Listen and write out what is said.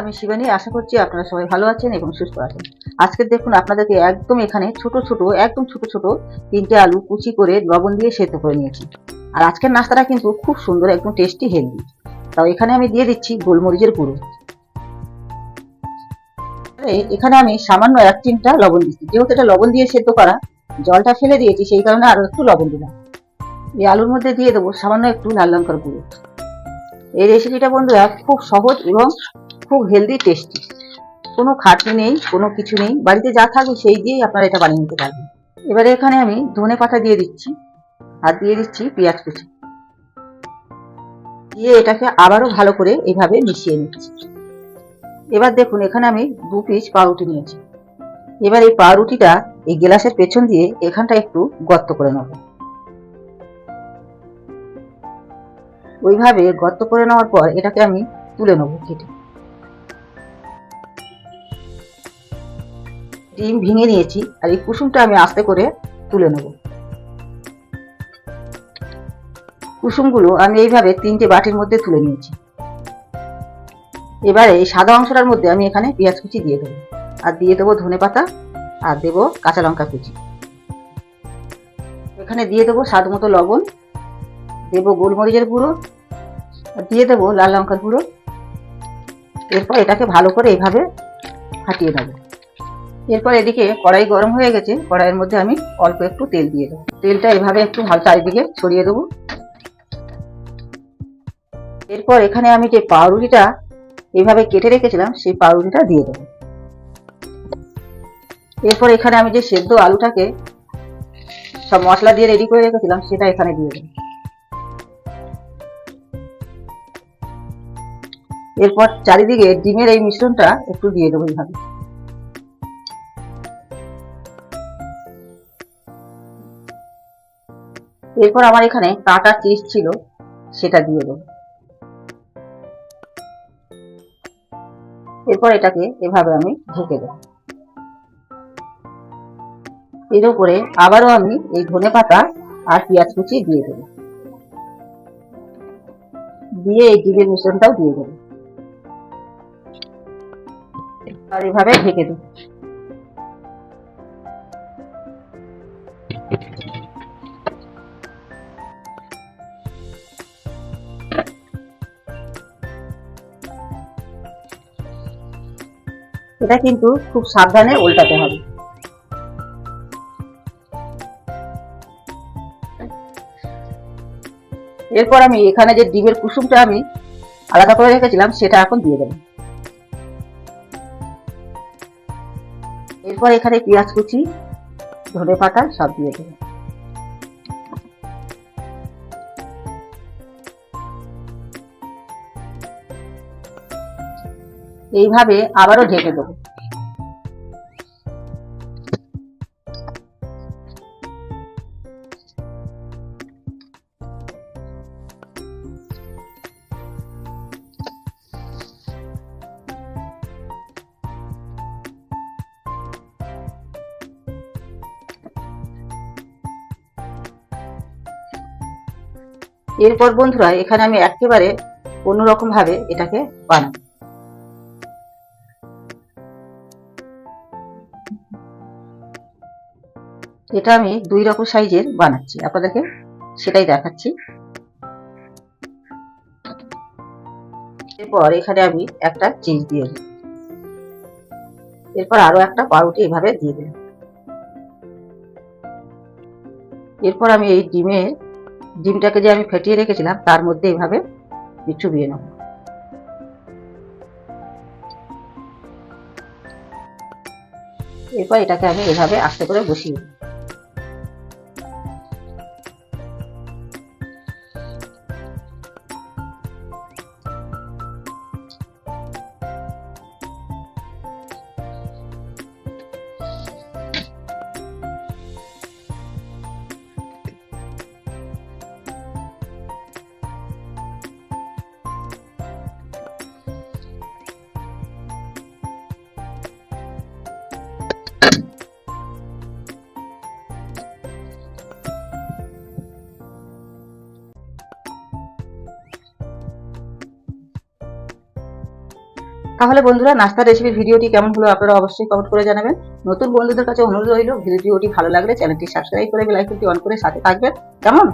আমি শিবানী, আশা করছি আপনারা সবাই ভালো আছেন এবং সুস্থ আছেন। আজকে দেখুন আপনাদেরকে একদম এখানে ছোট ছোট, একদম ছোট ছোট তিনটে আলু কুচি করে লবণ দিয়ে সেদ্ধ করে নিয়েছি। আর আজকের নাস্তাটা কিন্তু খুব সুন্দর, একদম টেস্টি হেলদি তাও এখানে আমি দিয়ে দিচ্ছি গোলমরিচের গুঁড়ো। এখানে আমি সামান্য এক চিমটা লবণ দিচ্ছি। যেহেতু এটা লবণ দিয়ে সেদ্ধ করা, জলটা ফেলে দিয়েছি, সেই কারণে আরও একটু লবণ দিলাম। এই আলুর মধ্যে দিয়ে দেবো সামান্য একটু লাল লঙ্কার গুঁড়ো। এই রেসিপিটা বন্ধুরা খুব সহজ এবং খুব হেলদি টেস্টি কোনো খাটনি নেই, কোনো কিছু নেই। বাড়িতে যা থাকবে সেই দিয়েই আপনারা এটা বানিয়ে নিতে পারবেন। এবারে এখানে আমি ধনে পাতা দিয়ে দিচ্ছি আর দিয়ে দিচ্ছি পেঁয়াজ কুচি। দিয়ে এটাকে আবারও ভালো করে এভাবে মিশিয়ে নিচ্ছি। এবার দেখুন, এখানে আমি দু পিস পাউরুটি নিয়েছি। এবার এই পাউরুটিটা এই গ্লাসের পেছন দিয়ে এখানটা একটু গর্ত করে নেব। ওইভাবে গর্ত করে নেওয়ার পর এটাকে আমি তুলে নেব কেটে ডিম ভেঙে নিয়েছি আর এই কুসুমটা আমি আস্তে করে তুলে নেব। কুসুমগুলো আমি এইভাবে তিনটে বাটির মধ্যে তুলে নিয়েছি। এবারে এই সাদা অংশটার মধ্যে আমি এখানে পেঁয়াজ কুচি দিয়ে দেবো। আর দিয়ে দেবো ধনে পাতা আর দেবো কাঁচা লঙ্কা কুচি। এখানে দিয়ে দেবো স্বাদ মতো লবণ, দেবো গোলমরিচের গুঁড়ো, আর দিয়ে দেবো লাল লঙ্কার গুঁড়ো। এরপর এটাকে ভালো করে এইভাবে ফাটিয়ে নেব। এরপর এদিকে কড়াই গরম হয়ে গেছে, কড়াইয়ের মধ্যে আমি অল্প একটু তেল দিয়ে দেবো। তেলটা এভাবে একটু ভালো চারিদিকে ছড়িয়ে দেবো। এরপর এখানে আমি যে পাউরুটিটা এইভাবে কেটে রেখেছিলাম, সেই পাউরুটিটা দিয়ে দেবো। এরপর এখানে আমি যে সেদ্ধ আলুটাকে সব মশলা দিয়ে রেডি করে রেখেছিলাম, সেটা এখানে দিয়ে দেবো। এরপর চারিদিকে ডিমের এই মিশ্রণটা একটু দিয়ে দেবো এইভাবে এরপর আমার এখানে কাটা চিজ ছিল, সেটা দিয়ে দেবো। এরপর এটাকে এভাবে আমি ঢেকে দেবো। এর উপরে আবারও আমি এই ধনে পাতা আর পেঁয়াজ কুচি দিয়ে দেবো। দিয়ে এই ডিমের মিশ্রণটাও দিয়ে দেবো। আর এভাবে ঢেকে দেবো। এটা কিন্তু খুব সাবধানে উল্টাতে হবে। এরপর আমি এখানে যে ডিমের কুসুমটা আমি আলাদা করে রেখেছিলাম, সেটা এখন দিয়ে দেবো। এরপর এখানে পেঁয়াজ কুচি ধনে পাতা সব দিয়ে দেবো। এইভাবে আবারও ঢেকে দেবো। এরপর বন্ধুরা এখানে আমি একেবারে অন্যরকম ভাবে এটাকে বানাবো। এটা আমি দুই রকম সাইজের বানাচ্ছি। আপনাদেরকে সেটাই দেখাচ্ছি। এরপর এখানে আমি একটা চিজ দিয়ে দিই এরপর আরও একটা পাউরুটি এভাবে দিয়ে দিলাম। এরপর আমি এই ডিমের ডিমটাকে যে আমি ফেটিয়ে রেখেছিলাম, তার মধ্যে এভাবে চুবিয়ে নেব। এরপর এটাকে আমি এভাবে আস্তে করে বসিয়ে দিই তাহলে বন্ধুরা নাস্তা রেসিপির ভিডিওটি কেমন হলো আপনারা অবশ্যই কমেন্ট করে জানাবেন। নতুন বন্ধুদের কাছে অনুরোধ রইল, ভিডিওটি ভালো লাগলে চ্যানেলটি সাবস্ক্রাইব করে বেল আইকনটি অন করে সাথে থাকবেন। কেমন?